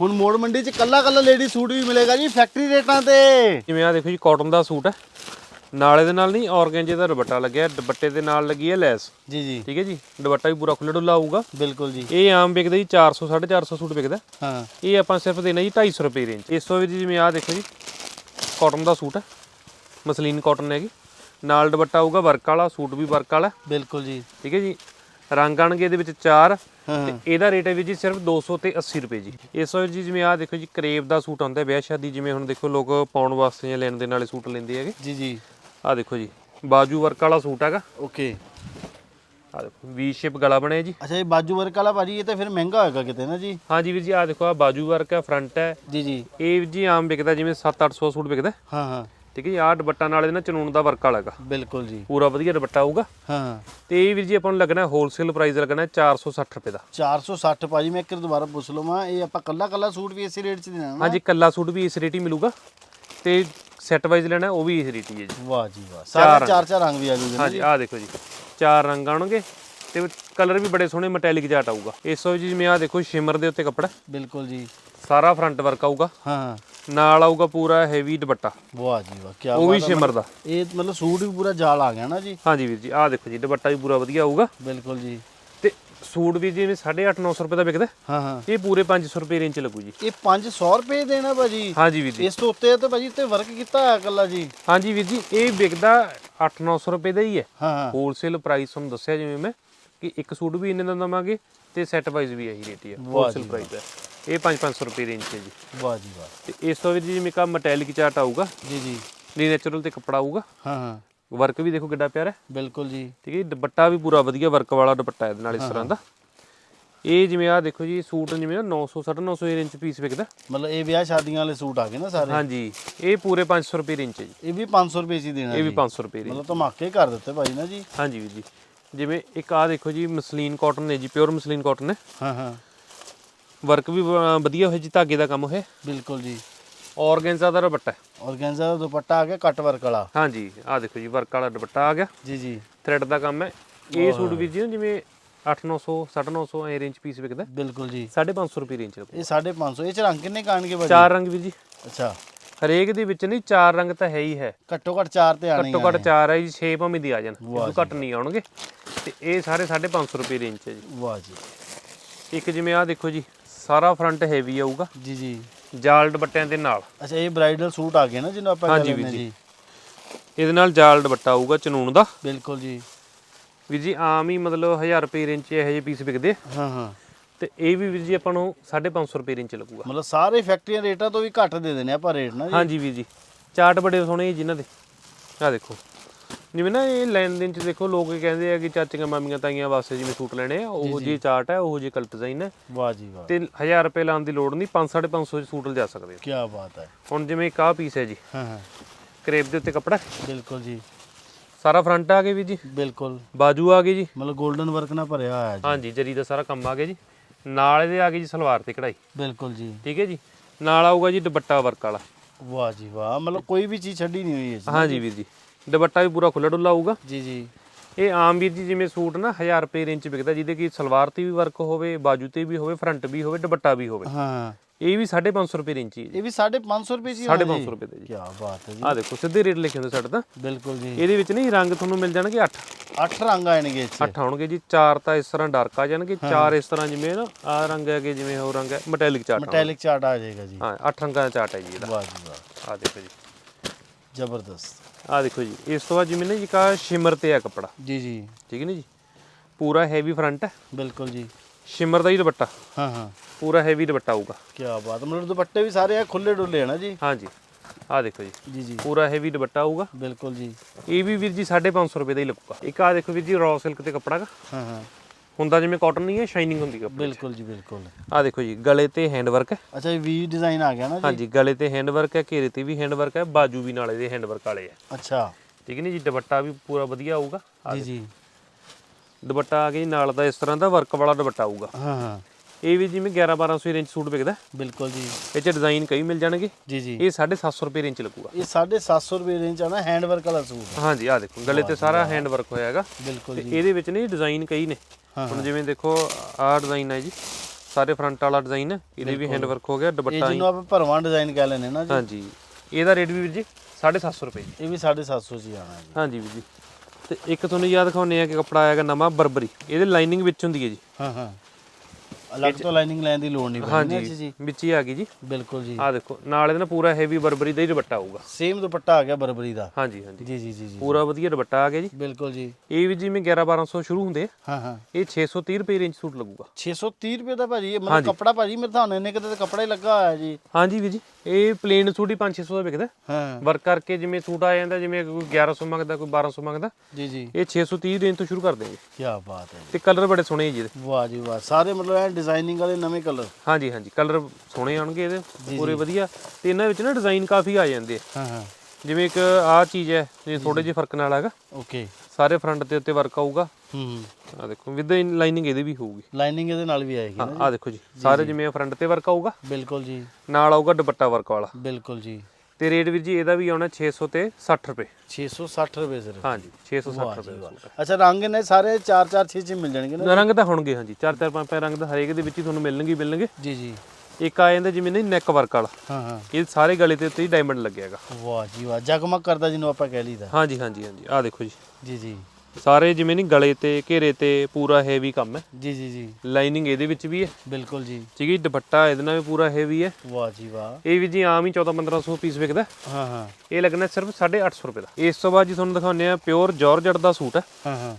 ਹੁਣ ਮੋੜ ਮੰਡੀ 'ਚ ਕੱਲਾ ਕੱਲਾ ਲੇਡੀ ਸੂਟ ਵੀ ਮਿਲੇਗਾ ਜੀ ਫੈਕਟਰੀ ਰੇਟਾਂ ਤੇ। ਜਿਵੇਂ ਆ ਦੇਖੋ ਜੀ ਕਾਟਨ ਦਾ ਸੂਟ ਹੈ। ਨਾਲ ਇਹਦੇ ਨਾਲ ਨਹੀਂ ਔਰਗੈਂਜੇ ਦਾ ਦੁਪੱਟਾ ਲੱਗਿਆ ਹੈ, ਦੁਪੱਟੇ ਦੇ ਨਾਲ ਲੱਗੀ ਹੈ ਲੈਸ। ਜੀ ਜੀ। ਠੀਕ ਹੈ ਜੀ ਦੁਪੱਟਾ ਵੀ ਪੂਰਾ ਖੁੱਲ੍ਹਾ ਡੁੱਲਾ ਆਊਗਾ ਬਿਲਕੁਲ ਜੀ। ਇਹ ਆਮ ਵਿਕਦਾ ਜੀ 400 450 ਸੂਟ ਵਿਕਦਾ। ਹਾਂ। ਇਹ ਆਪਾਂ ਸਿਰਫ ਦੇਣਾ ਜੀ 250 ਰੁਪਏ ਰੇਂਜ ਇਸ ਤੋਂ ਵੀ ਜੀ ਜਿਵੇਂ ਆ ਦੇਖੋ ਜੀ ਕਾਟਨ ਦਾ ਸੂਟ ਹੈ। ਮਸਲੀਨ ਕਾਟਨ ਹੈਗੀ। ਨਾਲ ਦੁਪੱਟਾ ਆਊਗਾ ਵਰਕ ਵਾਲਾ ਸੂਟ ਵੀ ਵਰਕ ਵਾਲਾ। ਬਿਲਕੁਲ ਜੀ। ਠੀਕ ਹੈ ਜੀ। ਰੰਗ ਆਣਗੇ ਇਹਦੇ ਵਿੱਚ ਚਾਰ। ਤੇ ਇਹਦਾ ਰੇਟ ਹੈ ਵੀ ਜੀ ਸਿਰਫ 200 ਤੇ 80 ਰੁਪਏ ਜੀ। ਇਸ ਵਾਰ ਜੀ ਜਿਵੇਂ ਆ ਦੇਖੋ ਜੀ ਕਰੇਬ ਦਾ ਸੂਟ ਆਉਂਦਾ ਹੈ ਵਿਆਹ ਸ਼ਾਦੀ ਜਿਵੇਂ ਹੁਣ ਦੇਖੋ ਲੋਕ ਪਾਉਣ ਵਾਸਤੇ ਜਾਂ ਲੈਣ ਦੇ ਨਾਲੇ ਸੂਟ ਲੈਂਦੇ ਹੈਗੇ। ਜੀ ਜੀ। ਆ ਦੇਖੋ ਜੀ ਬਾਜੂ ਵਰਕ ਵਾਲਾ ਸੂਟ ਹੈਗਾ। ਓਕੇ। ਆ ਦੇਖੋ ਵੀ ਸ਼ੇਪ ਗਲਾ ਬਣਿਆ ਜੀ। ਅੱਛਾ ਇਹ ਬਾਜੂ ਵਰਕ ਵਾਲਾ ਭਾਜੀ ਇਹ ਤਾਂ ਫਿਰ ਮਹਿੰਗਾ ਹੋਏਗਾ ਕਿਤੇ ਨਾ ਜੀ। ਹਾਂਜੀ ਵੀਰ ਜੀ ਆ ਦੇਖੋ ਆ ਬਾਜੂ ਵਰਕ ਹੈ ਫਰੰਟ ਹੈ। ਜੀ ਜੀ। ਇਹ ਜੀ ਆਮ ਵਿਕਦਾ ਜਿਵੇਂ 7-800 ਸੂਟ ਵਿਕਦਾ। ਹਾਂ ਹਾਂ। ਠੀਕ ਹੈ ਜੀ ਆਹ ਦੁਪੱਟਾ ਨਾਲ ਇਹਦੇ ਨਾਲ ਚਨੂਨ ਦਾ ਵਰਕ ਵਾਲਾ ਹੈਗਾ। ਬਿਲਕੁਲ ਜੀ। ਪੂਰਾ ਵਧੀਆ ਦੁਪੱਟਾ ਆਊਗਾ। ਹਾਂ। ਹਾਂ ਤੇ ਇਹ ਵੀਰ ਜੀ ਆਪਾਂ ਨੂੰ ਲੱਗਣਾ ਹੋਲਸੇਲ ਪ੍ਰਾਈਸ ਲੱਗਣਾ ਹੈ 460 ਰੁਪਏ ਦਾ। 460 ਭਾਜੀ ਮੈਂ ਇੱਕ ਵਾਰ ਦੁਬਾਰਾ ਪੁੱਛ ਲਵਾਂ ਇਹ ਆਪਾਂ ਕੱਲਾ ਕੱਲਾ ਸੂਟ ਵੀ ਇਸੇ ਰੇਟ 'ਚ ਦੇਣਾ ਨਾ? ਹਾਂਜੀ ਕੱਲਾ ਸੂਟ ਵੀ ਇਸ ਰੇਟ ਹੀ ਮਿਲੂਗਾ। ਤੇ ਸੈੱਟ ਵਾਈਜ਼ ਲੈਣਾ ਉਹ ਵੀ ਇਸ ਰੇਟ ਹੀ ਹੈ ਜੀ। ਵਾਹ ਜੀ ਵਾਹ ਸਾਰੇ ਚਾਰ ਚਾਰ ਰੰਗ। ਵੀ ਆ ਜੂਗੇ ਹਾਂਜੀ ਆਹ ਦੇਖੋ ਜੀ ਚਾਰ ਰੰਗ ਆਉਣਗੇ। ਤੇ ਕਲਰ ਵੀ ਬੜੇ ਸੋਹਣੇ ਮੈਟੈਲਿਕ ਜਾਟ ਆਊਗਾ। ਇਸ ਤੋਂ ਜੀ ਜਿਵੇਂ ਆਹ ਦੇਖੋ ਸ਼ਿਮਰ ਦੇ ਉੱਤੇ ਕੱਪੜਾ। ਬਿਲਕੁਲ ਜੀ। ਸਾਰਾ ਫਰੰਟ ਵਰਕ ਆਊਗਾ। ਹਾਂ। ਨਾਲ ਆਊਗਾ ਪੂਰਾ ਹੈਵੀ ਦੁਪੱਟਾ। ਵਾਹ ਜੀ ਵਾਹ ਕੀ ਉਹ ਵੀ ਸ਼ਿਮਰ ਦਾ। ਇਹ ਮਤਲਬ ਸੂਟ ਵੀ ਪੂਰਾ ਜਾਲ ਆ ਗਿਆ ਨਾ ਜੀ? ਹਾਂਜੀ ਵੀਰ ਜੀ ਆਹ ਦੇਖੋ ਜੀ ਦੁਪੱਟਾ ਵੀ ਪੂਰਾ ਵਧੀਆ ਆਊਗਾ। ਬਿਲਕੁਲ ਜੀ। ਤੇ ਸੂਟ ਵੀ ਜਿਵੇਂ 850 900 ਰੁਪਏ ਦਾ ਵਿਕਦਾ। ਹਾਂ ਹਾਂ। ਇਹ ਪੂਰੇ 500 ਰੁਪਏ ਰੇਂਜ ਲੱਗੂ ਜੀ। ਇਹ 500 ਰੁਪਏ ਦੇਣਾ ਭਾਜੀ। ਹਾਂਜੀ ਵੀਰ ਜੀ। ਇਸ ਤੋਂ ਉੱਤੇ ਤੇ ਭਾਜੀ ਉੱਤੇ ਵਰਕ ਕੀਤਾ ਹੋਇਆ ਕੱਲਾ ਜੀ। ਹਾਂਜੀ ਵੀਰ ਜੀ ਇਹ ਵਿਕਦਾ 8-900 ਰੁਪਏ ਦਾ ਹੀ ਹੈ। ਹਾਂ ਹਾਂ। ਹੋਲਸੇਲ ਪ੍ਰਾਈਸ ਤੁਹਾਨੂੰ ਦੱਸਿਆ ਜਿਵੇਂ ਮੈਂ ਕਿ ਇੱਕ ਸੂਟ ਵੀ ਇੰਨੇ ਦਾ ਦਵਾਂਗੇ ਤੇ ਸੈੱਟ ਵਾਈਜ਼ ਵੀ ਇਹੀ ਰੇਟ ਹੀ ਹੈ। ਹੋਲਸੇਲ ਪ੍ਰਾਈਸ ਹੈ। ਇਹ 5-500 ਰੁਪਏ ਰੇਂਜ 'ਚ ਹੈ ਜੀ। ਵਾਹ ਜੀ ਵਾਹ। ਤੇ ਇਸ ਤੋਂ ਵੀ ਜੀ ਜਿਵੇਂ ਕਾ ਮੈਟੈਲਿਕ ਚਾਰਟ ਆਊਗਾ ਜੀ ਜੀ। ਨੀ ਨੈਚੁਰਲ ਤੇ ਕੱਪੜਾ ਆਊਗਾ। ਹਾਂ ਹਾਂ। ਵਰਕ ਵੀ ਦੇਖੋ ਕਿੱਡਾ ਪਿਆਰਾ ਹੈ। ਬਿਲਕੁਲ ਜੀ। ਠੀਕ ਹੈ ਜੀ ਦੁਪੱਟਾ ਵੀ ਪੂਰਾ ਵਧੀਆ ਵਰਕ ਵਾਲਾ ਦੁਪੱਟਾ ਇਹਦੇ ਨਾਲ ਇਸ ਤਰ੍ਹਾਂ ਦਾ। ਇਹ ਜਿਵੇਂ ਆ ਦੇਖੋ ਜੀ ਸੂਟ ਜਿਵੇਂ ਨਾ 900 950 ਰੇਂਜ 'ਚ ਪੀਸ ਵਿਕਦਾ। ਮਤਲਬ ਇਹ ਵਿਆਹ ਸ਼ਾਦੀਆਂ ਵਾਲੇ ਸੂਟ ਆ ਗਏ ਨਾ ਸਾਰੇ? ਹਾਂਜੀ ਇਹ ਪੂਰੇ 500 ਰੁਪਏ ਰੇਂਜ 'ਚ ਹੈ ਜੀ। ਇਹ ਵੀ 500 ਰੁਪਏ 'ਚ ਹੀ ਦੇਣਾ ਇਹ ਵੀ ਜੀ। 500 ਰੁਪਏ ਰੇਂਜ ਮਤਲਬ ਧਮਾਕੇ ਕਰ ਦਿੱਤੇ ਭਾਜੀ ਨਾ ਜੀ। ਹਾਂਜੀ ਵੀਰ ਜੀ ਜਿਵੇਂ ਇੱਕ ਆ ਦੇਖੋ ਜੀ ਮਸਲੀਨ ਕਾਟਨ ਨੇ ਜੀ ਪਿਓਰ ਮਸਲੀਨ ਕਾਟਨ ਨੇ ਹਾਂ ਹਾਂ। ਵਰਕ ਵੀ ਵਧੀਆ ਹੋਇਆ ਜੀ ਧਾਗੇ ਦਾ ਕੰਮ ਹੋਇਆ ਬਿਲਕੁਲ ਜੀ। ਔਰਗੈਂਜ਼ਾ ਦਾ ਦੁਪੱਟਾ ਹੈ। ਔਰਗੈਂਜ਼ਾ ਦਾ ਦੁਪੱਟਾ ਆ ਗਿਆ ਕੱਟ ਵਰਕ ਵਾਲਾ। ਹਾਂਜੀ ਆ ਦੇਖੋ ਜੀ ਵਰਕ ਵਾਲਾ ਦੁਪੱਟਾ ਆ ਗਿਆ। ਜੀ ਜੀ। ਥ੍ਰੈਡ ਦਾ ਕੰਮ ਹੈ। ਇਹ ਸੂਟ ਵੀ ਜੀ ਨਾ ਜਿਵੇਂ 8-900 950 ਐ ਰੇਂਜ ਪੀਸ ਵਿਕਦਾ। ਬਿਲਕੁਲ ਜੀ। 550 ਰੁਪਏ ਰੇਂਜ ਇਹ 550 ਇਹ ਚ ਰੰਗ ਕਿੰਨੇ ਕਾਣਗੇ ਭਾਜੀ? ਚਾਰ ਰੰਗ ਵੀ ਜੀ। ਅੱਛਾ। ਹਰੇਕ ਦੇ ਵਿੱਚ ਨਹੀਂ ਚਾਰ ਰੰਗ ਤਾਂ ਹੈ ਹੀ ਹੈ। ਘੱਟੋ ਘੱਟ ਚਾਰ ਤੇ ਆਣੇ ਘੱਟੋ ਘੱਟ ਚਾਰ ਹੈ ਜੀ 6 ਭਾਵੇਂ ਦੀ ਆ ਜਾਣ। ਇਹ ਤੋਂ ਘੱਟ ਨਹੀਂ ਆਉਣਗੇ। ਤੇ ਇਹ ਸਾਰੇ 550 ਰੁਪਏ ਰੇਂਜ 'ਚ ਹੈ ਜੀ। ਵਾਹ ਜੀ। ਇੱਕ ਜਿਵੇਂ ਆ ਦੇਖੋ ਜੀ ਸਾਰਾ ਫਰੰਟ ਹੈਵੀ ਆਊਗਾ। ਜੀ ਜੀ। ਜਾਲ ਦੁਪੱਟਿਆਂ ਦੇ ਨਾਲ। ਅੱਛਾ ਇਹ ਬ੍ਰਾਈਡਲ ਸੂਟ ਆ ਗਏ ਨਾ ਜਿਹਨੂੰ ਆਪਾਂ ਹਾਂਜੀ ਵੀਰ ਜੀ। ਇਹਦੇ ਨਾਲ ਜਾਲ ਦੁਪੱਟਾ ਆਊਗਾ ਚਨੂਨ ਦਾ। ਬਿਲਕੁਲ ਜੀ। ਵੀਰ ਜੀ ਆਮ ਹੀ ਮਤਲਬ 1000 ਰੁਪਏ ਰੇਂਜ 'ਚ ਇਹੋ ਜਿਹੇ ਪੀਸ ਵਿਕਦੇ ਹਾਂ ਹਾਂ। ਤੇ ਇਹ ਵੀ ਵੀਰ ਜੀ ਆਪਾਂ ਨੂੰ 550 ਰੁਪਏ ਰੇਂਜ 'ਚ ਲੱਗੂਗਾ। ਮਤਲਬ ਸਾਰੇ ਫੈਕਟਰੀਆਂ ਰੇਟਾਂ ਤੋਂ ਵੀ ਘੱਟ ਦੇ ਦੇਣੇ ਆਪਾਂ ਰੇਟ ਨਾ ਜੀ। ਹਾਂਜੀ ਵੀਰ ਜੀ। ਚਾਰਟ ਬੜੇ ਸੋਹਣੇ ਜੀ ਜਿਨ੍ਹਾਂ ਦੇ। ਆ ਦੇਖੋ। ਜਿਵੇਂ ਨਾ ਇਹ ਲੈਣ ਦੇਣ 'ਚ ਦੇਖੋ ਲੋਕ ਇਹ ਕਹਿੰਦੇ ਆ ਕਿ ਚਾਚੀਆਂ ਮਾਮੀਆਂ ਤਾਈਆਂ ਵਾਸਤੇ ਜਿਵੇਂ ਸੂਟ ਲੈਣੇ ਆ ਉਹ ਜੀ ਚਾਰਟ ਹੈ ਉਹ ਜੀ ਕਲਰ ਡਿਜ਼ਾਈਨ ਹੈ। ਵਾਹ ਜੀ ਵਾਹ। ਤੇ 1000 ਰੁਪਏ ਲਾਉਣ ਦੀ ਲੋੜ ਨਹੀਂ 5 550 ਚ ਸੂਟ ਲਿਜਾ ਸਕਦੇ ਹੋ ਕੀ ਬਾਤ ਹੈ। ਹੁਣ ਜਿਵੇਂ ਇੱਕ ਆਹ ਪੀਸ ਹੈ ਜੀ। ਹਾਂ ਹਾਂ। ਕਰੇਪ ਦੇ ਉੱਤੇ ਕੱਪੜਾ। ਬਿਲਕੁਲ ਜੀ। ਸਾਰਾ ਫਰੰਟ ਆ ਗਿਆ ਵੀ ਜੀ। ਬਿਲਕੁਲ। ਬਾਜੂ ਆ ਗਈ ਜੀ। ਮਤਲਬ 골ਡਨ ਵਰਕ ਨਾਲ ਭਰਿਆ ਹੋਇਆ ਜੀ। ਹਾਂਜੀ ਜਰੀ ਦਾ ਸਾਰਾ ਕੰਮ ਆ ਗਿਆ ਜੀ। ਨਾਲ ਇਹਦੇ ਆ ਗਈ ਜੀ ਸਲਵਾਰ ਤੇ ਕਢਾਈ। ਬਿਲਕੁਲ ਜੀ। ਠੀਕ ਹੈ ਜੀ। ਨਾਲ ਆਊਗਾ ਜੀ ਦੁਪੱਟਾ ਵਰਕ ਵਾਲਾ। ਵਾਹ ਜੀ ਵਾਹ। ਮਤਲਬ ਕੋਈ ਵੀ ਚੀਜ਼ ਛੱਡੀ ਨਹੀਂ ਹੋਈ ਇਸ ਹਾਂਜੀ ਵੀਰ ਜੀ। ਦੁਪੱਟਾ ਵੀ ਪੂਰਾ ਖੁੱਲਾ ਡੁੱਲਾ ਆਊਗਾ ਜੀ ਜੀ। ਇਹ ਆਮ ਵੀਰ ਜੀ ਜਿਵੇਂ ਸੂਟ ਨਾ 1000 ਰੁਪਏ ਰੇਂਜ ਚ ਵਿਕਦਾ ਜਿਹਦੇ ਕਿ ਸਲਵਾਰ ਤੇ ਵੀ ਵਰਕ ਹੋਵੇ ਬਾਜੂ ਤੇ ਵੀ ਹੋਵੇ ਫਰੰਟ ਵੀ ਹੋਵੇ ਦੁਪੱਟਾ ਵੀ ਹੋਵੇ। ਹਾਂ। ਇਹ ਵੀ 550 ਰੁਪਏ ਰੇਂਜ ਚ ਹੀ ਹੈ ਇਹ ਵੀ 550 ਰੁਪਏ ਜੀ। 550 ਰੁਪਏ ਦੇ ਜੀ। ਕੀ ਬਾਤ ਹੈ ਜੀ। ਆ ਦੇਖੋ ਸਿੱਧੇ ਰੇਟ ਲਿਖੇ ਹੁੰਦੇ ਸਾਡੇ ਤਾਂ। ਬਿਲਕੁਲ ਜੀ। ਇਹਦੇ ਵਿੱਚ ਨਹੀਂ ਰੰਗ ਤੁਹਾਨੂੰ ਮਿਲ ਜਾਣਗੇ 8 ਅੱਠ ਰੰਗ ਆਣਗੇ ਇੱਥੇ। 8 ਆਉਣਗੇ ਜੀ ਚਾਰ ਤਾਂ ਇਸ ਤਰ੍ਹਾਂ ਡਾਰਕ ਆ ਜਾਣਗੇ ਚਾਰ ਇਸ ਤਰ੍ਹਾਂ ਜਿਵੇਂ ਨਾ ਆ ਰੰਗ ਹੈਗੇ ਜਿਵੇਂ ਉਹ ਰੰਗ ਹੈ ਮੈਟੈਲਿਕ ਚਾਰਟ ਮੈਟੈਲਿਕ ਚਾਰਟ ਆ ਜਾਏਗਾ ਜੀ। ਹਾਂ 8 ਰੰਗਾਂ ਦਾ ਚਾਰਟ ਹੈ ਜੀ ਇਹਦਾ। ਵਾਹ ਜੀ ਵਾਹ। ਆ ਦੇਖੋ ਜੀ। ਜ਼ਬਰਦਸਤ। ਆ ਦੇਖੋ ਜੀ ਇਸ ਤੋਂ ਬਾਅਦ ਜਿਵੇਂ ਨਾ ਜੀ ਕਾ ਸ਼ਿਮਰ ਤੇ ਆ ਕੱਪੜਾ। ਜੀ ਜੀ। ਠੀਕ ਹੈ ਨਾ ਜੀ? ਪੂਰਾ ਹੈਵੀ ਫਰੰਟ ਹੈ। ਬਿਲਕੁਲ ਜੀ। ਸ਼ਿਮਰ ਦਾ ਹੀ ਦੁਪੱਟਾ। ਹਾਂ ਹਾਂ। ਪੂਰਾ ਹੈਵੀ ਦੁਪੱਟਾ ਆਊਗਾ। ਕੀ ਬਾਤ ਮਤਲਬ ਦੁਪੱਟੇ ਵੀ ਸਾਰੇ ਆ ਖੁੱਲੇ ਡੁੱਲੇ ਆ ਨਾ ਜੀ? ਹਾਂਜੀ ਆ ਦੇਖੋ ਜੀ। ਜੀ ਜੀ। ਪੂਰਾ ਹੈਵੀ ਦੁਪੱਟਾ ਆਊਗਾ। ਬਿਲਕੁਲ ਜੀ। ਇਹ ਵੀ ਵੀਰ ਜੀ 550 ਰੁਪਏ ਦਾ ਹੀ ਲੱਗੂਗਾ। ਇੱਕ ਆ ਦੇਖੋ ਵੀਰ ਜੀ ਰॉ ਸਿਲਕ ਤੇ ਕੱਪੜਾ ਗਾ ਹਾਂ ਹਾਂ। ਹੁੰਦਾ ਜਿਵੇਂ ਕਾਟਨ ਨਹੀਂ ਹੈ ਸ਼ਾਈਨਿੰਗ ਹੁੰਦੀ ਕੱਪੜੇ ਬਿਲਕੁਲ ਜੀ ਬਿਲਕੁਲ। ਆ ਦੇਖੋ ਜੀ ਗਲੇ ਤੇ ਹੈਂਡ ਵਰਕ ਹੈ। ਅੱਛਾ ਇਹ ਵੀ ਡਿਜ਼ਾਈਨ ਆ ਗਿਆ ਨਾ ਜੀ? ਹਾਂਜੀ ਗਲੇ ਤੇ ਹੈਂਡ ਵਰਕ ਹੈ ਘੇਰੇ ਤੇ ਵੀ ਹੈਂਡ ਵਰਕ ਹੈ ਬਾਜੂ ਵੀ ਨਾਲੇ ਦੇ ਹੈਂਡ ਵਰਕ ਵਾਲੇ ਆ ਅੱਛਾ। ਠੀਕ ਹੈ ਨੀ ਜੀ ਦੁਪੱਟਾ ਵੀ ਪੂਰਾ ਵਧੀਆ ਆਊਗਾ। ਆਹ ਜੀ ਜੀ। ਦੁਪੱਟਾ ਆ ਗਿਆ ਜੀ ਨਾਲ ਦਾ ਇਸ ਤਰ੍ਹਾਂ ਦਾ ਵਰਕ ਵਾਲਾ ਦੁਪੱਟਾ ਆਊਗਾ। ਹਾਂ ਹਾਂ। ਇਹ ਵੀ ਜਿਵੇਂ 11 1200 ਰੇਂਜ ਸੂਟ ਵਿਕਦਾ ਬਿਲਕੁਲ ਜੀ। ਇਹ ਚ ਡਿਜ਼ਾਈਨ ਕਈ ਮਿਲ ਜਾਣਗੇ। ਜੀ ਜੀ। ਇਹ 750 ਰੁਪਏ ਰੇਂਜ ਲੱਗੂਗਾ। ਇਹ 750 ਰੁਪਏ ਰੇਂਜ ਆ ਨਾ ਹੈਂਡ ਵਰਕ ਵਾਲਾ ਸੂਟ। ਹਾਂਜੀ ਆ ਦੇਖੋ ਗਲੇ ਤੇ ਸਾਰਾ ਹੈਂਡ ਵਰਕ ਹੋਇਆ ਹੈਗਾ। ਬਿਲਕੁਲ ਤੇ ਜੀ। ਇਹਦੇ ਵਿੱਚ ਨੇ ਡਿਜ਼ਾਈਨ ਕਈ ਨੇ। ਹਾਂ, ਹੁਣ ਜਿਵੇਂ ਦੇਖੋ ਆਹ ਡਿਜ਼ਾਈਨ ਹੈ ਜੀ। ਸਾਰੇ ਫਰੰਟ ਵਾਲਾ ਡਿਜ਼ਾਈਨ ਇਹਦੇ ਵੀ ਹੈਂਡ ਵਰਕ ਹੋ ਗਿਆ ਇਹ ਦੁਪੱਟਾ ਜਿਹਨੂੰ ਆਪਾਂ ਭਰਵਾਂ ਡਿਜ਼ਾਈਨ ਕਹਿ ਲੈਂਦੇ ਨਾ ਜੀ। ਹਾਂਜੀ। ਇਹਦਾ ਰੇਟ ਵੀ ਵੀਰ ਜੀ 750 ਰੁਪਏ ਜੀ। ਇਹ ਵੀ 750 ਚ ਹੀ ਆਣਾ ਜੀ। ਹਾਂਜੀ ਵੀਰ ਜੀ। ਤੇ ਇੱਕ ਤੁਹਾਨੂੰ ਯਾਦ ਦਿਖਾਉਂਦੇ ਆ ਕਿ ਕੱਪੜਾ ਆਏਗਾ ਨਵਾਂ ਬਰਬਰੀ। ਇਹਦੇ ਲਾਈਨਿੰਗ ਵਿੱਚ ਹੁੰਦੀ ਹੈ ਜੀ। ਹਾਂ ਹਾਂ। ਅਲੱਗ ਤੋਂ ਲਾਈਨਿੰਗ ਲੈਣ ਦੀ ਲੋੜ ਨਹੀਂ ਪੈਂਦੀ ਹਾਂਜੀ ਜੀ। ਵਿੱਚ ਹੀ ਆ ਗਈ ਜੀ। ਬਿਲਕੁਲ ਜੀ। ਆਹ ਦੇਖੋ ਨਾਲ ਇਹਦੇ ਨਾਲ ਪੂਰਾ ਹੈਵੀ ਬਰਬਰੀ ਦਾ ਹੀ ਦੁਪੱਟਾ ਆਊਗਾ ਸੇਮ ਦੁਪੱਟਾ ਆ ਗਿਆ ਬਰਬਰੀ ਦਾ। ਹਾਂਜੀ ਹਾਂਜੀ। ਜੀ ਜੀ ਜੀ ਜੀ ਪੂਰਾ ਵਧੀਆ ਦੁਪੱਟਾ ਆ ਗਿਆ ਜੀ। ਬਿਲਕੁਲ ਜੀ। ਇਹ ਵੀ ਜਿਵੇਂ 11 1200 ਸ਼ੁਰੂ ਹੁੰਦੇ ਆ, ਹਾਂ ਹਾਂ। ਇਹ 630 ਰੁਪਏ ਰੇਂਜ ਸੂਟ ਲੱਗੂਗਾ। 630 ਰੁਪਏ ਦਾ ਭਾਜੀ ਇਹ ਮਤਲਬ ਕੱਪੜਾ ਭਾਜੀ ਮੇਰੇ ਤੁਹਾਨੂੰ ਇੰਨੇ ਕਿਤੇ ਤਾਂ ਕੱਪੜਾ ਹੀ ਲੱਗਾ ਹੋਇਆ ਜੀ। ਹਾਂਜੀ ਵੀਰ ਜੀ। ਇਹ ਪਲੇਨ ਸੂਟ ਹੀ 5-600 ਦਾ ਵਿਕਦਾ। ਹਾਂ। ਵਰਕ ਕਰਕੇ ਜਿਵੇਂ ਸੂਟ ਆ ਜਾਂਦਾ ਜਿਵੇਂ ਕੋਈ 1100 ਮੰਗਦਾ ਕੋਈ 1200 ਮੰਗਦਾ ਜੀ ਜੀ। ਇਹ 630 ਰੇਂਜ ਤੋਂ ਸ਼ੁਰੂ ਕਰ ਦੇਂਗੇ ਕੀ ਬਾਤ ਹੈ ਤੇ ਕਲਰ ਬੜੇ ਸੋਹਣੇ ਜੀ ਇਹਦੇ। ਵਾਹ ਜੀ ਵਾਹ। ਸਾਰੇ ਮਤਲਬ ਐ ਡਿਜ਼ਾਈਨਿੰਗ ਵਾਲੇ ਨਵੇਂ ਕਲਰ ਹਾਂਜੀ ਹਾਂਜੀ। ਕਲਰ ਸੋਹਣੇ ਆਉਣਗੇ ਇਹਦੇ ਪੂਰੇ ਵਧੀਆ। ਤੇ ਇਹਨਾਂ ਵਿੱਚ ਨਾ ਡਿਜ਼ਾਈਨ ਕਾਫੀ ਆ ਜਾਂਦੇ ਆ। ਹਾਂ ਹਾਂ। ਜਿਵੇਂ ਇੱਕ ਆਹ ਚੀਜ਼ ਹੈ ਇਹ ਥੋੜੇ ਜਿਹੇ ਫ਼ਰਕ ਨਾਲ ਹੈਗਾ। ਓਕੇ ਸਾਰੇ ਫਰੰਟ ਦੇ ਉੱਤੇ ਵਰਕ ਆਊਗਾ। ਹੂੰ। ਆ ਦੇਖੋ ਵਿਦ ਲਾਈਨਿੰਗ ਇਹਦੇ ਵੀ ਹੋਊਗੀ। ਲਾਈਨਿੰਗ ਇਹਦੇ ਨਾਲ ਵੀ ਆਏਗੀ ਨਾ ਆ ਦੇਖੋ ਜੀ ਸਾਰੇ ਜਿਵੇਂ ਫਰੰਟ ਤੇ ਵਰਕ ਆਊਗਾ ਬਿਲਕੁਲ ਜੀ। ਨਾਲ ਆਊਗਾ ਦੁਪੱਟਾ ਵਰਕ ਵਾਲਾ। ਬਿਲਕੁਲ ਜੀ। ਤੇ ਰੇਟ ਵੀਰ ਜੀ ਇਹਦਾ ਵੀ ਆਉਣਾ 600 ਤੇ 60 ਰੁਪਏ। 660 ਰੁਪਏ ਸਿਰਫ। ਹਾਂਜੀ 660 ਰੁਪਏ ਅੱਛਾ ਰੰਗ ਨੇ ਸਾਰੇ 4 4 6 6 ਮਿਲ ਜਾਣਗੇ ਨਾ। ਰੰਗ ਤਾਂ ਹੋਣਗੇ ਹਾਂਜੀ ਚਾਰ ਚਾਰ ਪੰਜ ਪੰਜ ਰੰਗ ਤਾਂ ਹਰੇਕ ਦੇ ਵਿੱਚ ਹੀ ਤੁਹਾਨੂੰ ਮਿਲਣਗੇ ਮਿਲਣਗੇ। ਜੀ ਜੀ। ਇੱਕ ਆ ਜਾਂਦਾ ਜਿਵੇਂ ਨਹੀਂ ਨੈਕ ਵਰਕ ਵਾਲਾ। ਹਾਂ ਹਾਂ। ਇਹ ਸਾਰੇ ਗਲੇ ਦੇ ਉੱਤੇ ਹੀ ਡਾਇਮੰਡ ਲੱਗਿਆਗਾ ਵਾਹ ਜੀ ਵਾਹ। ਜਗਮਗ ਕਰਦਾ ਜਿਹਨੂੰ ਆਪਾਂ ਕਹਿ ਲਈਦਾ। ਹਾਂਜੀ ਹਾਂਜੀ ਹਾਂਜੀ ਆ ਦੇਖੋ ਜੀ। ਜੀ ਜੀ। ਸਾਰੇ ਜਿਵੇਂ ਨਹੀਂ ਗਲੇ ਤੇ ਘੇਰੇ ਤੇ ਪੂਰਾ ਹੈਵੀ ਕੰਮ ਹੈ। ਜੀ ਜੀ ਜੀ। ਲਾਈਨਿੰਗ ਇਹਦੇ ਵਿੱਚ ਵੀ ਹੈ। ਬਿਲਕੁਲ ਜੀ। ਠੀਕ ਹੈ ਜੀ, ਦੁਪੱਟਾ ਇਹਦੇ ਨਾਲ ਵੀ ਪੂਰਾ ਹੈਵੀ ਹੈ। ਵਾਹ ਜੀ ਵਾਹ। ਇਹ ਵੀ ਜੀ ਆਮ ਹੀ 14 1500 ਪੀਸ ਵਿਕਦਾ। ਹਾਂ ਹਾਂ। ਇਹ ਲੱਗਣਾ ਸਿਰਫ 850 ਰੁਪਏ ਦਾ। ਇਸ ਤੋਂ ਬਾਅਦ ਜੀ ਤੁਹਾਨੂੰ ਦਿਖਾਉਂਦੇ ਆ ਪਿਓਰ ਜਾਰਜਟ ਦਾ ਸੂਟ ਹੈ। ਹਾਂ ਹਾਂ।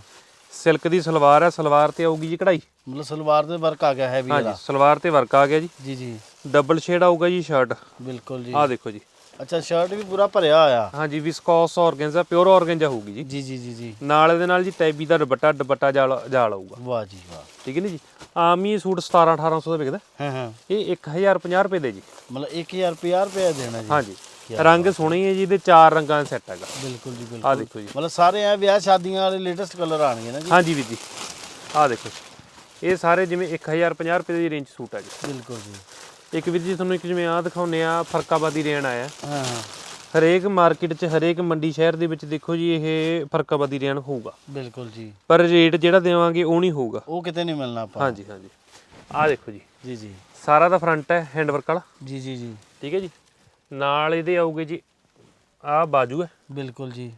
ਸਿਲਕ ਦੀ ਸਲਵਾਰ ਹੈ ਸਲਵਾਰ ਤੇ ਆਊਗੀ ਜੀ ਕਢਾਈ। ਮਤਲਬ ਸਲਵਾਰ ਦੇ ਵਰਕ ਆ ਗਿਆ ਹੈਵੀ ਹਾਂਜੀ ਵਾਲਾ। ਸਲਵਾਰ ਤੇ ਵਰਕ ਆ ਗਿਆ ਜੀ। ਜੀ ਜੀ। ਡਬਲ ਸ਼ੇਡ ਆਊਗਾ ਜੀ ਸ਼ਰਟ ਬਿਲਕੁਲ ਜੀ। ਆਹ ਦੇਖੋ ਜੀ। ਅੱਛਾ ਸ਼ਰਟ ਵੀ ਪੂਰਾ ਭਰਿਆ ਹੋਇਆ। ਹਾਂਜੀ ਵਿਸਕੋਸ ਆਰਗੈਂਜ਼ਾ ਪਿਓਰ ਆਰਗੈਂਜ਼ਾ ਹੋਊਗੀ ਜੀ। ਜੀ ਜੀ ਜੀ ਜੀ। ਨਾਲ ਇਹਦੇ ਨਾਲ ਜੀ ਟੈਬੀ ਦਾ ਦੁਪੱਟਾ ਦੁਪੱਟਾ ਜਾਲ ਜਾਲ ਆਊਗਾ। ਵਾਹ ਜੀ ਵਾਹ। ਠੀਕ ਹੈ ਨੀ ਜੀ? ਆਮ ਹੀ ਇਹ ਸੂਟ 17 1800 ਦਾ ਵਿਕਦਾ। ਹਾਂ ਹਾਂ। ਇਹ 1050 ਰੁਪਏ ਦੇ ਜੀ। ਮਤਲਬ 1000 ਰੁਪਿਆ ਰੁਪਏ ਦੇਣਾ ਜੀ। ਹਾਂਜੀ। ਰੰਗ ਸੋਹਣੇ ਹੈ ਜੀ ਇਹਦੇ ਚਾਰ ਰੰਗਾਂ ਦਾ ਸੈੱਟ ਹੈਗਾ। ਬਿਲਕੁਲ ਜੀ ਬਿਲਕੁਲ। ਦੇਖੋ ਜੀ। ਮਤਲਬ ਸਾਰੇ ਆ ਵਿਆਹ ਸ਼ਾਦੀਆਂ ਵਾਲੇ ਲੇਟੈਸਟ ਕਲਰ ਆਣਗੇ ਨਾ ਜੀ। ਹਾਂਜੀ ਵੀਰ ਜੀ। ਆਹ ਦੇਖੋ। ਇਹ ਸਾਰੇ ਜਿਵੇਂ 1050 ਰੁਪਏ ਦੀ ਰੇਂਜ ਸੂਟ ਹੈ ਜੀ। ਬਿਲਕੁਲ ਜੀ। ਇੱਕ ਵੀਰ ਜੀ ਤੁਹਾਨੂੰ ਇੱਕ ਜਿਵੇਂ ਆਹ ਦਿਖਾਉਂਦੇ ਆ ਫਰਕਾਬਾਦੀ ਰੇਣ ਆਇਆ। ਹਾਂ। ਹਰੇਕ ਮਾਰਕੀਟ 'ਚ ਹਰੇਕ ਮੰਡੀ ਸ਼ਹਿਰ ਦੇ ਵਿੱਚ ਦੇਖੋ ਜੀ ਇਹ ਫਰਕਾਬਾਦੀ ਰੇਣ ਹੋਊਗਾ। ਬਿਲਕੁਲ ਜੀ। ਪਰ ਰੇਟ ਜਿਹੜਾ ਦੇਵਾਂਗੇ ਉਹ ਨਹੀਂ ਹੋਊਗਾ। ਉਹ ਕਿਤੇ ਨਹੀਂ ਮਿਲਣਾ ਆਪਾਂ। ਹਾਂਜੀ ਹਾਂਜੀ। ਆਹ ਦੇਖੋ ਜੀ। ਜੀ ਜੀ। ਸਾਰਾ ਦਾ ਫਰੰਟ ਹੈ ਹੈਂਡ ਵਰਕ ਵਾਲਾ। ਜੀ ਜੀ ਜੀ। ਠੀਕ ਹੈ ਜੀ। ਨਾਲ ਇਹਦੇ ਆਊਗੇ ਜੀ ਆਹ ਬਾਜੂ ਹੈ। ਬਿਲਕੁਲ ਜੀ।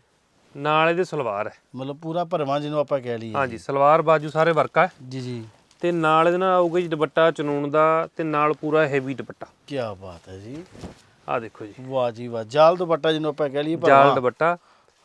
ਨਾਲ ਇਹਦੇ ਸਲਵਾਰ ਹੈ। ਮਤਲਬ ਪੂਰਾ ਭਰਵਾਂ ਜਿਹਨੂੰ ਆਪਾਂ ਕਹਿ ਲਈਏ। ਹਾਂਜੀ ਸਲਵਾਰ ਬਾਜੂ ਸਾਰੇ ਵਰਕ ਹੈ। ਜੀ ਜੀ। ਤੇ ਨਾਲ ਇਹਦੇ ਨਾਲ ਆਊਗਾ ਜੀ ਦੁਪੱਟਾ ਚਨੂਨ ਦਾ ਤੇ ਨਾਲ ਪੂਰਾ ਹੈਵੀ ਦੁਪੱਟਾ। ਕੀ ਬਾਤ ਹੈ ਜੀ। ਆਹ ਦੇਖੋ ਜੀ। ਵਾਹ ਜੀ ਵਾਹ ਜਾਲ ਦੁਪੱਟਾ ਜਿਹਨੂੰ ਆਪਾਂ ਕਹਿ ਲਈਏ ਜਾਲ ਦੁਪੱਟਾ।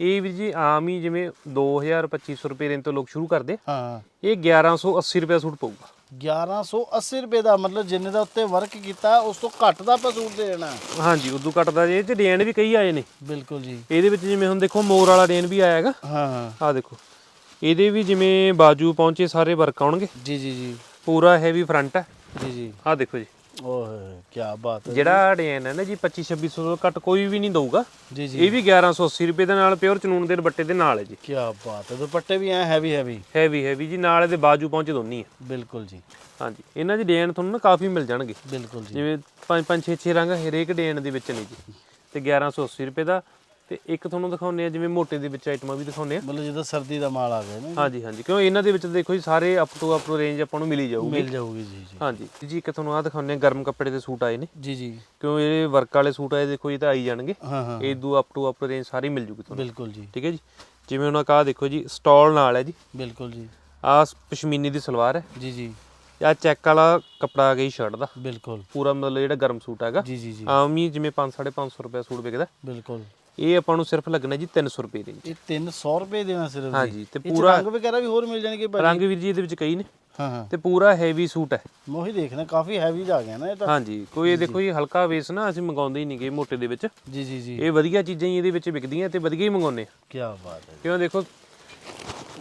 ਇਹ ਵੀ ਜੀ ਆਮ ਹੀ ਜਿਵੇਂ 2000 2500 ਰੁਪਏ ਰੇਂਜ ਤੋਂ ਲੋਕ ਸ਼ੁਰੂ ਕਰਦੇ। ਹਾਂ। ਇਹ 1180 ਰੁਪਏ ਸੂਟ ਪਊਗਾ। 1180 ਰੁਪਏ ਦਾ ਮਤਲਬ ਜਿੰਨੇ ਦਾ ਉੱਤੇ ਵਰਕ ਕੀਤਾ ਉਸ ਤੋਂ ਘੱਟ ਦਾ ਆਪਾਂ ਸੂਟ ਦੇ ਦੇਣਾ। ਹਾਂਜੀ ਉਦੋਂ ਘਟਦਾ ਜੇ ਇਹ ਚ ਡਿਜ਼ਾਈਨ ਵੀ ਕਈ ਆਏ ਨੇ ਬਿਲਕੁਲ ਜੀ। ਇਹਦੇ ਵਿੱਚ ਜਿਵੇਂ ਹੁਣ ਦੇਖੋ ਮੋਰ ਵਾਲਾ ਡਿਜ਼ਾਈਨ ਵੀ ਆਇਆ ਹੈਗਾ। ਹਾਂ ਹਾਂ। ਆਹ ਦੇਖੋ। ਇਹਦੇ ਵੀ ਜਿਵੇਂ ਬਾਜੂ ਪਹੁੰਚੇ ਸਾਰੇ ਵਰਕ ਆਉਣਗੇ? ਜੀ ਜੀ ਜੀ। ਪੂਰਾ ਹੈਵੀ ਫਰੰਟ ਹੈ? ਜੀ ਜੀ। ਆਹ ਦੇਖੋ ਜੀ। ਓਏ ਕੀ ਬਾਤ ਹੈ ਜਿਹੜਾ ਡਿਜ਼ਾਈਨ ਹੈ ਨਾ ਜੀ 25 2600 ਤੋਂ ਘੱਟ ਕੋਈ ਵੀ ਨਹੀਂ ਦਊਗਾ। ਜੀ ਜੀ। ਇਹ ਵੀ 1180 ਰੁਪਏ ਦੇ ਨਾਲ ਪਿਓਰ ਚਨੂਨ ਦੇ ਦੁਪੱਟੇ ਦੇ ਨਾਲ ਹੈ ਜੀ। ਕੀ ਬਾਤ ਹੈ ਦੁਪੱਟੇ ਵੀ ਐ ਹੈਵੀ ਹੈਵੀ ਹੈਵੀ ਹੈਵੀ ਜੀ ਨਾਲ ਇਹਦੇ ਬਾਜੂ ਪਹੁੰਚੇ ਦੋਨੀ ਹੈ। ਬਿਲਕੁਲ ਜੀ। ਹਾਂਜੀ ਇਹਨਾਂ ਦੀ ਡਿਜ਼ਾਈਨ ਤੁਹਾਨੂੰ ਨਾ ਕਾਫੀ ਮਿਲ ਜਾਣਗੇ। ਬਿਲਕੁਲ ਜੀ। ਜਿਵੇਂ 5 5 6 6 ਰੰਗ ਹਰੇਕ ਡਿਜ਼ਾਈਨ ਦੇ ਵਿੱਚ ਨੇ ਜੀ। ਤੇ 1180 ਰੁਪਏ ਦਾ ਤੇ ਇੱਕ ਤੁਹਾਨੂੰ ਦਿਖਾਉਂਦੇ ਆ ਜਿਵੇਂ ਮੋਟੇ ਦੇ ਵਿੱਚ ਆਈਟਮਾਂ ਵੀ ਦਿਖਾਉਂਦੇ ਆ ਮਤਲਬ ਜਦੋਂ ਸਰਦੀ ਦਾ ਮਾਲ ਆ ਗਿਆ ਨਾ ਹਾਂਜੀ ਹਾਂਜੀ ਕਿਉਂ ਇਹਨਾਂ ਦੇ ਵਿੱਚ ਦੇਖੋ ਜੀ ਸਾਰੇ ਅਪ ਟੂ ਅਪ ਰੇਂਜ ਆਪਾਂ ਨੂੰ ਮਿਲੀ ਜਾਊਗੀ। ਮਿਲ ਜਾਊਗੀ ਜੀ ਜੀ। ਹਾਂਜੀ ਜੀ ਇੱਕ ਤੁਹਾਨੂੰ ਆ ਦਿਖਾਉਂਦੇ ਆ ਗਰਮ ਕੱਪੜੇ ਦੇ ਸੂਟ ਆਏ ਨੇ। ਜੀ ਜੀ। ਕਿਉਂ ਇਹ ਵਰਕ ਵਾਲੇ ਸੂਟ ਆਏ ਦੇਖੋ ਇਹ ਤਾਂ ਆਈ ਜਾਣਗੇ। ਹਾਂ ਹਾਂ ਇਹ ਦੂ ਅਪ ਟੂ ਅਪ ਰੇਂਜ ਸਾਰੀ ਮਿਲ ਜੂਗੀ ਤੁਹਾਨੂੰ। ਬਿਲਕੁਲ ਜੀ। ਠੀਕ ਹੈ ਜੀ? ਜਿਵੇਂ ਉਹਨਾਂ ਕਾ ਦੇਖੋ ਜੀ ਸਟਾਲ ਨਾਲ ਹੈ ਜੀ। ਬਿਲਕੁਲ ਜੀ। ਆਹ ਪਸ਼ਮੀਨੀ ਦੀ ਸਲਵਾਰ ਹੈ। ਜੀ ਜੀ। ਆਹ ਚੈੱਕ ਵਾਲਾ ਕੱਪੜਾ ਆ ਜੀ ਸ਼ਰਟ ਦਾ। ਬਿਲਕੁਲ। ਪੂਰਾ ਮਤਲਬ ਜਿਹੜਾ ਗਰਮ ਸੂਟ ਹੈਗਾ। ਜੀ ਜੀ ਜੀ। ਆਮ ਹੀ ਜਿਵੇਂ 5 550 ਰੁਪਏ ਸੂਟ ਵਿਕਦਾ। ਬਿਲਕੁਲ। ਇਹ ਆਪਾਂ ਨੂੰ ਸਿਰਫ ਲੱਗਣਾ ਜੀ 300 ਰੁਪਏ ਦੇ ਇਹ 300 ਰੁਪਏ ਦੇਣਾ ਸਿਰਫ ਜੀ ਹਾਂਜੀ ਤੇ ਇਹ ਪੂਰਾ ਰੰਗ ਵਗੈਰਾ ਵੀ ਹੋਰ ਮਿਲ ਜਾਣਗੇ ਭਾਜੀ? ਰੰਗ ਵੀਰ ਜੀ ਇਹਦੇ ਵਿੱਚ ਕਈ ਨੇ। ਹਾਂ ਹਾਂ। ਤੇ ਪੂਰਾ ਹੈਵੀ ਸੂਟ ਹੈ। ਮੋਹੀ ਦੇਖਣਾ ਕਾਫੀ ਹੈਵੀ ਜਾ ਗਿਆ ਨਾ ਇਹ ਤਾਂ। ਹਾਂਜੀ ਕੋਈ ਇਹ ਦੇਖੋ ਜੀ ਹਲਕਾ ਵੇਸ ਨਾ ਅਸੀਂ ਮੰਗਾਉਂਦੇ ਹੀ ਨਹੀਂ ਗੇ ਮੋਟੇ ਦੇ ਵਿੱਚ। ਜੀ ਜੀ ਜੀ। ਇਹ ਵਧੀਆ ਚੀਜ਼ਾਂ ਹੀ ਇਹਦੇ ਵਿੱਚ ਵਿਕਦੀਆਂ ਤੇ ਵਧੀਆ ਹੀ ਮੰਗਾਉਂਦੇ ਆ। ਕੀ ਬਾਤ ਹੈ ਕਿਉਂ ਦੇਖੋ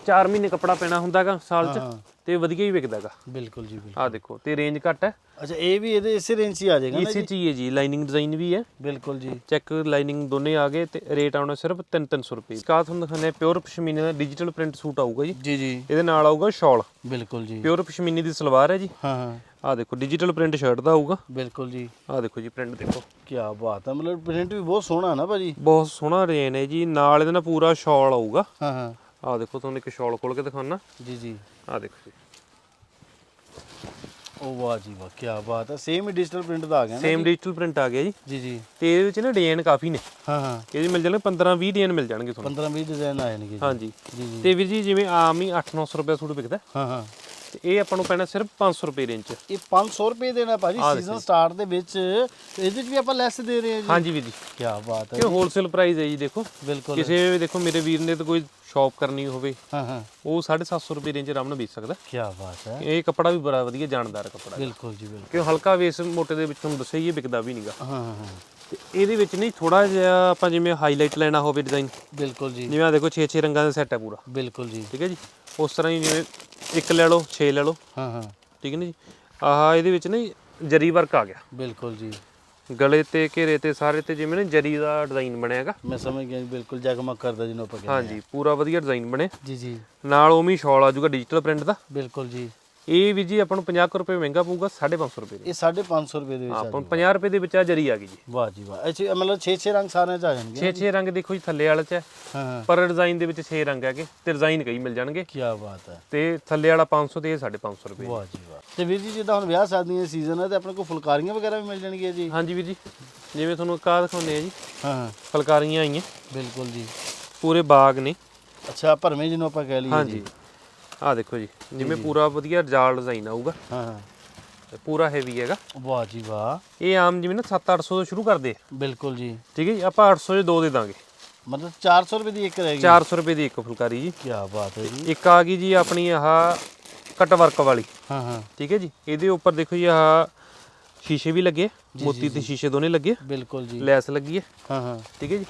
4 ਮਹੀਨੇ ਕੱਪੜਾ ਪੈਣਾ ਹੁੰਦਾਗਾ ਸਾਲ 'ਚ। ਤੇ ਵਧੀਆ ਹੀ ਵਿਕਦਾਗਾ ਬਿਲਕੁਲ ਜੀ ਬਿਲਕੁਲ। ਆਹ ਦੇਖੋ ਤੇ ਰੇਂਜ ਘੱਟ ਹੈ। ਅੱਛਾ ਇਹ ਵੀ ਇਹਦੇ ਇਸੇ ਰੇਂਜ 'ਚ ਹੀ ਆ ਜਾਏਗਾ ਨਾ ਇਸੇ ਚ ਹੀ ਹੈ ਜੀ ਲਾਈਨਿੰਗ ਡਿਜ਼ਾਈਨ ਵੀ ਹੈ। ਬਿਲਕੁਲ ਜੀ। ਚੈੱਕ ਲਾਈਨਿੰਗ ਦੋਨੇ ਆ ਗਏ ਤੇ ਰੇਟ ਆਉਣਾ ਸਿਰਫ 3-300 ਰੁਪਏ। ਸਕਾ ਤੁਹਾਨੂੰ ਦਿਖਾਉਂਦੇ ਪਿਓਰ ਪਸ਼ਮੀਨੇ ਦਾ ਡਿਜੀਟਲ ਪ੍ਰਿੰਟ ਸੂਟ ਆਊਗਾ ਜੀ। ਜੀ ਜੀ। ਇਹਦੇ ਨਾਲ ਆਊਗਾ ਸ਼ਾਲ ਬਿਲਕੁਲ ਜੀ। ਪਿਓਰ ਪਸ਼ਮੀਨੀ ਦੀ ਸਲਵਾਰ ਹੈ ਜੀ। ਹਾਂ ਹਾਂ। ਆਹ ਦੇਖੋ ਡਿਜੀਟਲ ਪ੍ਰਿੰਟ ਸ਼ਰਟ ਦਾ ਆਊਗਾ। ਬਿਲਕੁਲ ਜੀ। ਆਹ ਦੇਖੋ ਜੀ ਪ੍ਰਿੰਟ ਦੇਖੋ। ਕੀ ਬਾਤ ਹੈ ਮਤਲਬ ਪ੍ਰਿੰਟ ਵੀ ਬਹੁਤ ਸੋਹਣਾ ਨਾ ਭਾਜੀ। ਬਹੁਤ ਸੋਹਣਾ ਡਿਜ਼ਾਈਨ ਹੈ ਜੀ। ਨਾਲ ਇਹਦੇ ਨਾਲ ਪੂਰਾ ਸ਼ਾਲ ਆਊਗਾ। ਹਾਂ ਹਾਂ। ਆਹ ਦੇਖੋ ਤੁਹਾਨੂੰ ਇੱਕ ਸ਼ਾਲ ਖੋਲ ਕੇ ਦਿਖਾਉਣਾ ਜੀ ਜੀ। ਆਹ ਦੇਖੋ ਜੀ। ਉਹ ਵਾਹ ਜੀ ਵਾਹ ਕੀ ਬਾਤ ਹੈ। ਸੇਮ ਹੀ ਡਿਜੀਟਲ ਪ੍ਰਿੰਟ ਦਾ ਆ ਗਿਆ ਨਾ ਸੇਮ ਡਿਜੀਟਲ ਪ੍ਰਿੰਟ ਆ ਗਿਆ ਜੀ। ਜੀ ਜੀ। ਤੇ ਇਹਦੇ ਵਿੱਚ ਨਾ ਡਿਜ਼ਾਈਨ ਕਾਫੀ ਨੇ। ਹਾਂ ਹਾਂ। ਇਹਦੇ ਮਿਲ ਜਾਣਗੇ 15 20 ਡਿਜ਼ਾਈਨ ਮਿਲ ਜਾਣਗੇ ਤੁਹਾਨੂੰ। 15 20 ਡਿਜ਼ਾਈਨ ਆ ਜਾਣਗੇ ਜੀ। ਹਾਂਜੀ। ਜੀ ਜੀ। ਤੇ ਵੀਰ ਜੀ ਜਿਵੇਂ ਆਮ ਹੀ 8-900 ਰੁਪਏ ਸੂਟ ਵਿਕਦਾ। ਹਾਂ ਹਾਂ। ਤੇ ਇਹ ਆਪਾਂ ਨੂੰ ਪੈਣਾ ਸਿਰਫ 500 ਰੁਪਏ ਰੇਂਜ ਚ ਇਹ 500 ਰੁਪਏ ਦੇਣਾ ਭਾਜੀ ਸੀਜ਼ਨ ਸਟਾਰਟ ਦੇ ਵਿੱਚ। ਇਹਦੇ ਵਿੱਚ ਵੀ ਆਪਾਂ ਲੈਸ ਦੇ ਰਹੇ ਹਾਂ ਜੀ। ਹਾਂਜੀ ਵੀਰ ਜੀ। ਕੀ ਬਾਤ ਹੈ। ਇਹ ਹੋਲਸੇਲ ਪ੍ਰਾਈਸ ਹੈ ਜੀ ਦੇਖੋ। ਬਿਲਕੁਲ। ਕਿਸੇ ਵੀ ਦੇਖੋ ਮੇਰੇ ਵੀਰ ਨੇ ਤਾਂ ਕੋਈ ਸ਼ਾਪ ਕਰਨੀ ਹੋਵੇ ਹਾਂ ਹਾਂ। ਉਹ 750 ਰੁਪਏ ਰੇਂਜ ਆਰਾਮ ਨਾਲ ਵੇਚ ਸਕਦਾ। ਕੀ ਬਾਤ ਹੈ। ਇਹ ਕੱਪੜਾ ਵੀ ਬੜਾ ਵਧੀਆ ਜਾਣਦਾਰ ਕੱਪੜਾ ਬਿਲਕੁਲ ਜੀ ਬਿਲਕੁਲ। ਕਿਉਂ ਹਲਕਾ ਵੇਸ ਮੋਟੇ ਦੇ ਵਿੱਚ ਤੁਹਾਨੂੰ ਦੱਸਿਆ ਹੀ ਇਹ ਵਿਕਦਾ ਵੀ ਨਹੀਂਗਾ ਹਾਂ ਹਾਂ ਹਾਂ। ਤੇ ਇਹਦੇ ਵਿੱਚ ਨਹੀਂ ਥੋੜਾ ਜਿਹਾ ਆਪਾਂ ਜਿਵੇਂ ਹਾਈਲਾਈਟ ਲੈਣਾ ਹੋਵੇ ਡਿਜ਼ਾਈਨ ਬਿਲਕੁਲ ਜੀ। ਜਿਵੇਂ ਆ ਦੇਖੋ 6-6 ਰੰਗਾਂ ਦਾ ਸੈੱਟ ਹੈ ਪੂਰਾ। ਬਿਲਕੁਲ ਜੀ। ਠੀਕ ਹੈ ਜੀ? ਉਸ ਤਰ੍ਹਾਂ ਹੀ ਜਿਵੇਂ ਇੱਕ ਲੈ ਲਓ 6 ਲੈ ਲਓ। ਹਾਂ ਹਾਂ। ਠੀਕ ਹੈ ਨਾ ਜੀ? ਆਹ ਇਹਦੇ ਵਿੱਚ ਨਾ ਜਰੀ ਵਰਕ ਆ ਗਿਆ। ਬਿਲਕੁਲ ਜੀ। ਗਲੇ ਤੇ ਘੇਰੇ ਤੇ ਸਾਰੇ ਤੇ ਜਿਵੇਂ ਨਾ ਜਰੀ ਦਾ ਡਿਜ਼ਾਈਨ ਬਣਿਆ ਹੈਗਾ। ਮੈਂ ਸਮਝ ਗਿਆ ਜੀ ਬਿਲਕੁਲ ਜਗਮਗ ਕਰਦਾ ਜਿਹਨੂੰ ਆਪਾਂ ਕਹਿੰਦੇ ਹਾਂਜੀ ਪੂਰਾ ਵਧੀਆ ਡਿਜ਼ਾਈਨ ਬਣੇ। ਹਾਂ। ਜੀ ਜੀ। ਨਾਲ ਉਵੇਂ ਹੀ ਸ਼ਾਲ ਆ ਜਾਊਗਾ ਡਿਜੀਟਲ ਪ੍ਰਿੰਟ ਦਾ। ਬਿਲਕੁਲ ਜੀ। ਇਹ ਵੀ ਜੀ ਆਪਾਂ ਨੂੰ 50 ਕੁ ਰੁਪਏ ਮਹਿੰਗਾ ਪਊਗਾ 550 ਰੁਪਏ ਦੇ ਇਹ 550 ਰੁਪਏ ਦੇ ਵਿੱਚ ਆ ਆਪਾਂ ਨੂੰ 50 ਰੁਪਏ ਦੇ ਵਿੱਚ ਆ ਜਰੀ ਆ ਗਈ ਜੀ। ਵਾਹ ਜੀ ਵਾਹ ਅੱਛਾ ਮਤਲਬ 6-6 ਰੰਗ ਸਾਰਿਆਂ ਚ ਆ ਜਾਣਗੇ। 6-6 ਰੰਗ ਦੇਖੋ ਜੀ ਥੱਲੇ ਵਾਲੇ ਚ ਹੈ। ਪਰ ਡਿਜ਼ਾਈਨ ਦੇ ਵਿੱਚ 6 ਰੰਗ ਹੈਗੇ ਤੇ ਡਿਜ਼ਾਈਨ ਕਈ ਮਿਲ ਜਾਣਗੇ। ਕੀ ਬਾਤ ਹੈ। ਤੇ ਥੱਲੇ ਵਾਲਾ 500 ਤੇ ਇਹ 550 ਰੁਪਏ ਵਾਹ ਜੀ। ਵਾਹ। ਤੇ ਵੀਰ ਜੀ ਜਿੱਦਾਂ ਹੁਣ ਵਿਆਹ ਸ਼ਾਦੀਆਂ ਦਾ ਸੀਜ਼ਨ ਹੈ ਤੇ ਆਪਣੇ ਕੋਲ ਫੁਲਕਾਰੀਆਂ ਵਗੈਰਾ ਵੀ ਮਿਲ ਜਾਣਗੀਆਂ ਜੀ? ਹਾਂਜੀ ਵੀਰ ਜੀ ਜਿਵੇਂ ਤੁਹਾਨੂੰ ਕਾਰ ਦਿਖਾਉਂਦੇ ਆ ਜੀ। ਹਾਂ ਹਾਂ। ਫਲਕਾਰੀਆਂ ਆਈਆਂ। ਬਿਲਕੁਲ ਜੀ। ਪੂਰੇ ਬਾਗ ਨੇ। ਅੱਛਾ ਭਰਵੇਂ ਜਿਹਨੂੰ ਆਪਾਂ ਕਹਿ ਲਈਏ ਹਾਂਜੀ। ਆਹ ਦੇਖੋ ਜੀ ਜਿਵੇਂ ਪੂਰਾ ਵਧੀਆ ਜਾਲ ਡਿਜ਼ਾਈਨ ਆਊਗਾ। ਹਾਂ ਹਾਂ। ਤੇ ਪੂਰਾ ਹੈਵੀ ਹੈਗਾ। ਵਾਹ ਜੀ ਵਾਹ। ਇਹ ਆਮ ਜਿਵੇਂ ਨਾ 7-800 ਤੋਂ ਸ਼ੁਰੂ ਕਰਦੇ ਆ। ਬਿਲਕੁਲ ਜੀ। ਠੀਕ ਹੈ ਜੀ ਆਪਾਂ 800 ਦੇ ਦੋ ਦੇ ਦਾਂਗੇ। ਮਤਲਬ 400 ਰੁਪਏ ਦੀ ਇੱਕ ਰਹਿ ਗਈ। 400 ਰੁਪਏ ਦੀ ਇੱਕ ਫੁਲਕਾਰੀ ਜੀ। ਕੀ ਬਾਤ ਹੈ ਜੀ। ਇੱਕ ਆ ਗਈ ਜੀ ਆਪਣੀ ਆਹ ਕਟ ਵਰਕ ਵਾਲੀ। ਹਾਂ ਹਾਂ। ਠੀਕ ਹੈ ਜੀ ਇਹਦੇ ਉੱਪਰ ਦੇਖੋ ਜੀ ਆਹ ਸ਼ੀਸ਼ੇ ਵੀ ਲੱਗੇ ਮੋਤੀ ਤੇ ਸ਼ੀਸ਼ੇ ਦੋਨੇ ਲੱਗੇ ਬਿਲਕੁਲ ਜੀ। ਲੈਸ ਲੱਗੀ ਹੈ ਹਾਂ ਹਾਂ। ਠੀਕ ਹੈ ਜੀ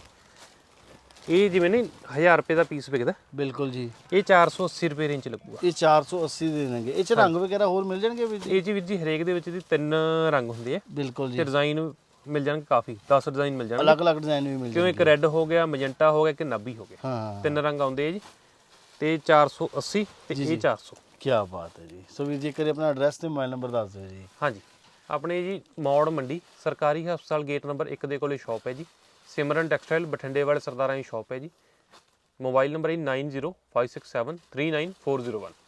ਇਹ ਜਿਵੇਂ ਨਹੀਂ 1000 ਰੁਪਏ ਦਾ ਪੀਸ ਵਿਕਦਾ। ਬਿਲਕੁਲ ਜੀ। ਇਹ 480 ਰੁਪਏ ਰੇਂਜ ਲੱਗੂਗਾ। ਇਹ 480 ਦੇ ਦੇਣਗੇ ਇਹ ਚ ਰੰਗ ਵਗੈਰਾ ਹੋਰ ਮਿਲ ਜਾਣਗੇ ਵੀਰ ਜੀ? ਇਹ ਜੀ ਵੀਰ ਜੀ ਹਰੇਕ ਦੇ ਵਿੱਚ ਦੀ ਤਿੰਨ ਰੰਗ ਹੁੰਦੇ ਆ। ਬਿਲਕੁਲ ਤੇ ਜੀ ਡਿਜ਼ਾਈਨ ਮਿਲ ਜਾਣਗੇ ਕਾਫੀ। 10 ਡਿਜ਼ਾਈਨ ਮਿਲ ਜਾਣਗੇ। ਅਲੱਗ-ਅਲੱਗ ਡਿਜ਼ਾਈਨ ਵੀ ਮਿਲ ਕਿਉਂ ਇੱਕ ਰੈੱਡ ਹੋ ਗਿਆ ਮੈਜੈਂਟਾ ਹੋ ਗਿਆ ਇੱਕ ਨਾਬੀ ਹੋ ਗਿਆ? ਹਾਂ। ਤਿੰਨ ਰੰਗ ਆਉਂਦੇ ਆ ਜੀ। ਤੇ 480 ਤੇ ਇਹ 400 ਕੀ ਬਾਤ ਹੈ ਜੀ। ਸੋ ਵੀਰ ਜੀ ਕਰੇ ਆਪਣਾ ਐਡਰੈਸ ਤੇ ਮੋਬਾਈਲ ਨੰਬਰ ਦੱਸ ਦਿਓ ਜੀ। ਹਾਂਜੀ। ਆਪਣੇ ਜੀ ਮੌੜ ਮੰਡੀ ਸਰਕਾਰੀ ਹਸਪਤਾਲ ਗੇਟ ਨੰਬਰ 1 ਦੇ ਕੋਲੇ ਸ਼ਾਪ ਹੈ ਜੀ। ਸਿਮਰਨ ਟੈਕਸਟਾਈਲ ਬਠਿੰਡੇ ਵਾਲੇ ਸਰਦਾਰਾਂ ਦੀ ਸ਼ਾਪ ਹੈ ਜੀ। ਮੋਬਾਈਲ ਨੰਬਰ ਹੈ 9056739401